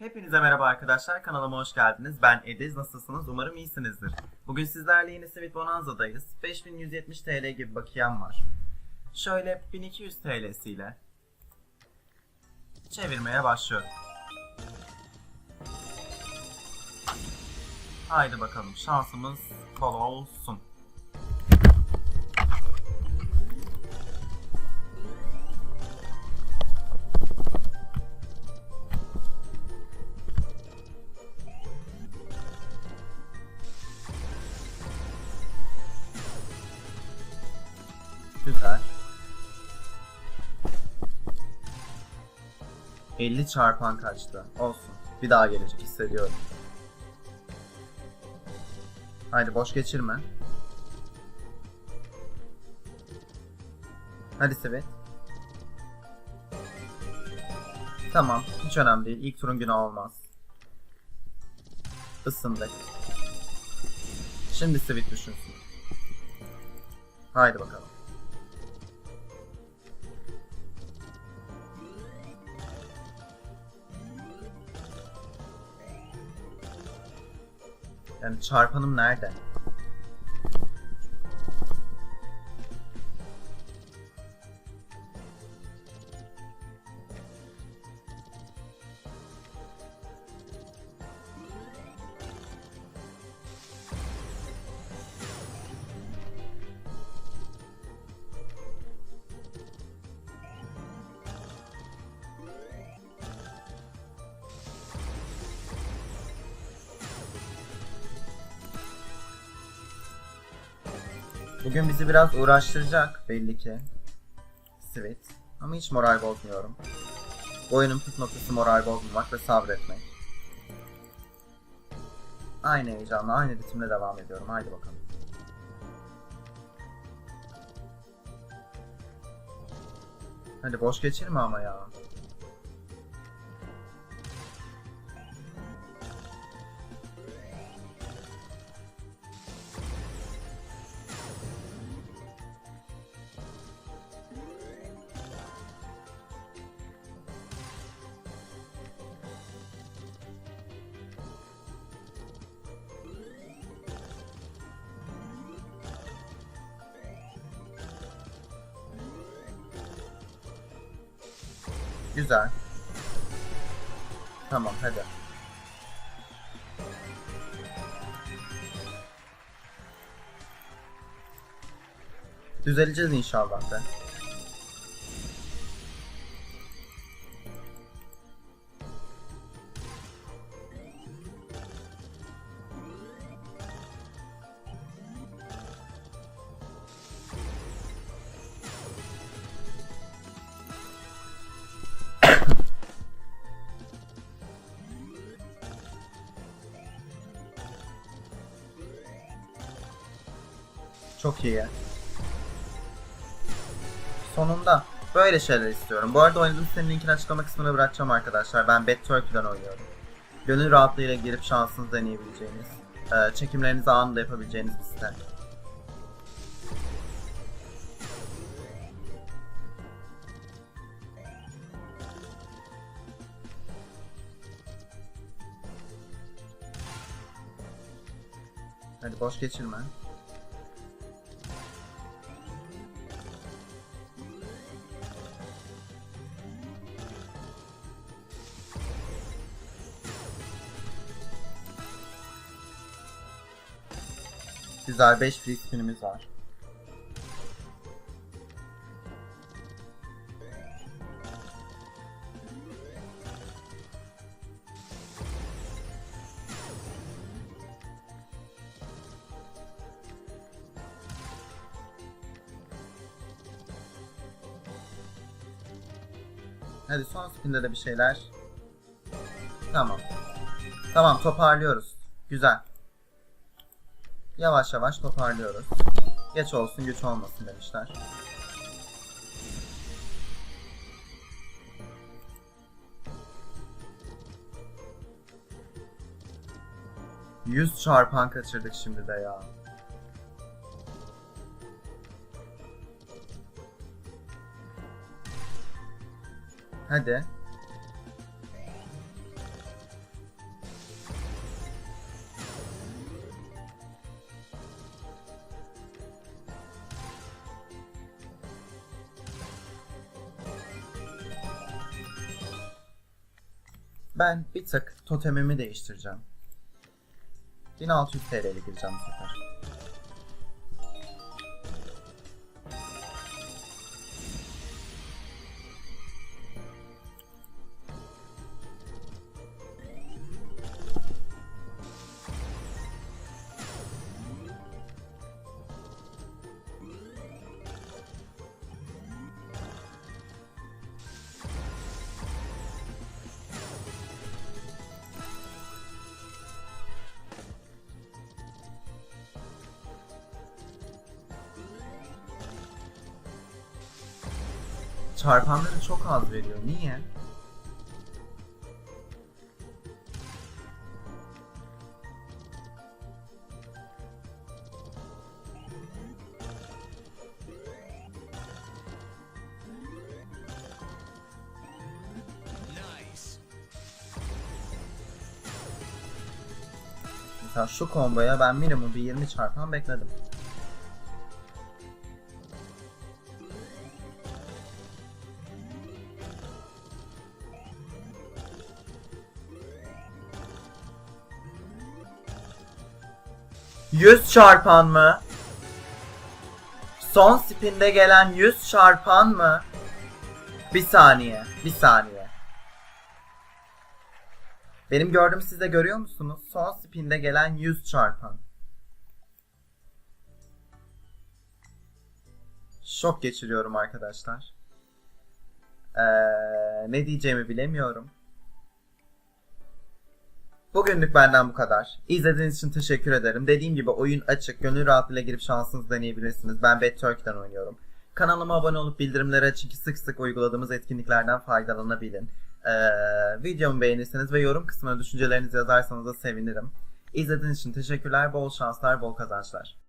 Hepinize merhaba arkadaşlar. Kanalıma hoş geldiniz. Ben Ediz. Nasılsınız? Umarım iyisinizdir. Bugün sizlerle yine Sweet Bonanza'dayız. 5170 TL gibi bakiyem var. Şöyle 1200 TL'siyle çevirmeye başlıyorum. Haydi bakalım şansımız bol olsun. Güzel. 50 çarpan kaçtı. Olsun. Bir daha gelecek hissediyorum. Haydi boş geçirme. Hadi Svet. Tamam. Hiç önemli değil. İlk turun günü olmaz. Isındık. Şimdi Svet düşünsün. Haydi bakalım. Yani çarpanım nerede? Bugün bizi biraz uğraştıracak belli ki. Sweet. Ama hiç moral bozmuyorum. Oyunun püf noktası moral bozmamak ve sabretmek. Aynı heyecanla, aynı ritimle devam ediyorum. Haydi bakalım. Hadi boş geçirme ama ya. Güzel. Tamam hadi. Düzeleceğiz inşallah be. Çok iyi. Sonunda böyle şeyler istiyorum. Bu arada oynadığım sitenin linkini açıklama kısmına bırakacağım arkadaşlar. Ben Bet Turkey'den oynuyorum. Gönül rahatlığıyla girip şansınızı deneyebileceğiniz, e, çekimlerinizi anında yapabileceğiniz bir site. Hadi boş geçirme. Güzel 5 free spinimiz var. Hadi son spinde de bir şeyler. Tamam. Tamam toparlıyoruz. Güzel. Yavaş yavaş toparlıyoruz. Geç olsun güç olmasın demişler. Yüz çarpan kaçırdık şimdi de ya. Hadi. Ben bir tık totemimi değiştireceğim. 1600 TL'ye gireceğim bu sefer. Çarpanları çok az veriyor. Niye? Mesela şu komboya ben minimum bir 20 çarpan bekledim. Yüz çarpan mı? Son spinde gelen 100 çarpan mı? Bir saniye, bir saniye. Benim gördüğüm siz de görüyor musunuz? Son spinde gelen 100 çarpan. Şok geçiriyorum arkadaşlar. Ee, ne diyeceğimi bilemiyorum. Bugünlük benden bu kadar. İzlediğiniz için teşekkür ederim. Dediğim gibi oyun açık. Gönül rahatlığıyla girip şansınızı deneyebilirsiniz. Ben BetTurkey'den oynuyorum. Kanalıma abone olup bildirimleri açın ki sık sık uyguladığımız etkinliklerden faydalanabilin. Ee, videomu beğenirseniz ve yorum kısmına düşüncelerinizi yazarsanız da sevinirim. İzlediğiniz için teşekkürler. Bol şanslar, bol kazançlar.